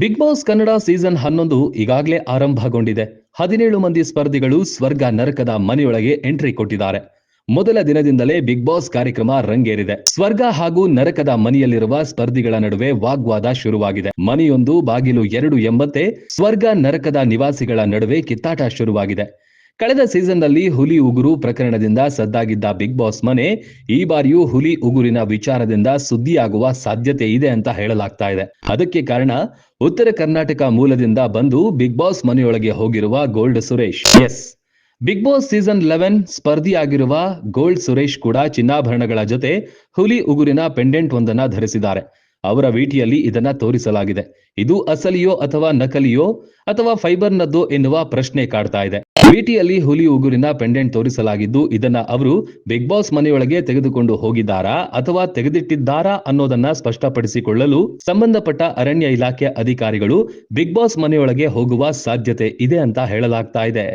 Big boss Kannada season ಹನ್ನೊಂದು ಈಗಾಗಲೇ ಆರಂಭಗೊಂಡಿದೆ. ಹದಿನೇಳು ಮಂದಿ ಸ್ಪರ್ಧಿಗಳು ಸ್ವರ್ಗ ನರಕದ ಮನೆಯೊಳಗೆ ಎಂಟ್ರಿ ಕೊಟ್ಟಿದ್ದಾರೆ. ಮೊದಲ ದಿನದಿಂದಲೇ ಬಿಗ್ ಬಾಸ್ ಕಾರ್ಯಕ್ರಮ ರಂಗೇರಿದೆ. ಸ್ವರ್ಗ ಹಾಗೂ ನರಕದ ಮನೆಯಲ್ಲಿರುವ ಸ್ಪರ್ಧಿಗಳ ನಡುವೆ ವಾಗ್ವಾದ ಶುರುವಾಗಿದೆ. ಮನೆಯೊಂದು ಬಾಗಿಲು ಎರಡು ಎಂಬಂತೆ ಸ್ವರ್ಗ ನರಕದ ನಿವಾಸಿಗಳ ನಡುವೆ ಕಿತ್ತಾಟ ಶುರುವಾಗಿದೆ. ಕಳೆದ ಸೀಸನ್ನಲ್ಲಿ ಹುಲಿ ಉಗುರು ಪ್ರಕರಣದಿಂದ ಸದ್ದಾಗಿದ್ದ ಬಿಗ್ ಬಾಸ್ ಮನೆ ಈ ಬಾರಿಯೂ ಹುಲಿ ಉಗುರಿನ ವಿಚಾರದಿಂದ ಸುದ್ದಿಯಾಗುವ ಸಾಧ್ಯತೆ ಇದೆ ಅಂತ ಹೇಳಲಾಗ್ತಾ ಇದೆ. ಅದಕ್ಕೆ ಕಾರಣ ಉತ್ತರ ಕರ್ನಾಟಕ ಮೂಲದಿಂದ ಬಂದು ಬಿಗ್ ಬಾಸ್ ಮನೆಯೊಳಗೆ ಹೋಗಿರುವ gold Suresh S big boss season eleven ಸ್ಪರ್ಧಿಯಾಗಿರುವ gold Suresh ಕೂಡ ಚಿನ್ನಾಭರಣಗಳ ಜೊತೆ ಹುಲಿ ಉಗುರಿನ ಪೆಂಡೆಂಟ್ ಒಂದನ್ನ ಧರಿಸಿದ್ದಾರೆ. ಅವರ ವಿಟಿಯಲ್ಲಿ ಇದನ್ನ ತೋರಿಸಲಾಗಿದೆ. ಇದು ಅಸಲಿಯೋ ಅಥವಾ ನಕಲಿಯೋ ಅಥವಾ ಫೈಬರ್ನದ್ದೋ ಎನ್ನುವ ಪ್ರಶ್ನೆ ಕಾಡ್ತಾ ಇದೆ. ವಿಟಿಯಲ್ಲಿ ಹುಲಿ ಉಗುರಿನ ಪೆಂಡೆಂಟ್ ತೋರಿಸಲಾಗಿದ್ದು, ಇದನ್ನ ಅವರು ಬಿಗ್ ಬಾಸ್ ಮನೆಯೊಳಗೆ ತೆಗೆದುಕೊಂಡು ಹೋಗಿದ್ದಾರಾ ಅಥವಾ ತೆಗೆದಿಟ್ಟಿದ್ದಾರಾ ಅನ್ನೋದನ್ನ ಸ್ಪಷ್ಟಪಡಿಸಿಕೊಳ್ಳಲು ಸಂಬಂಧಪಟ್ಟ ಅರಣ್ಯ ಇಲಾಖೆ ಅಧಿಕಾರಿಗಳು ಬಿಗ್ ಬಾಸ್ ಮನೆಯೊಳಗೆ ಹೋಗುವ ಸಾಧ್ಯತೆ ಇದೆ ಅಂತ ಹೇಳಲಾಗ್ತಾ ಇದೆ.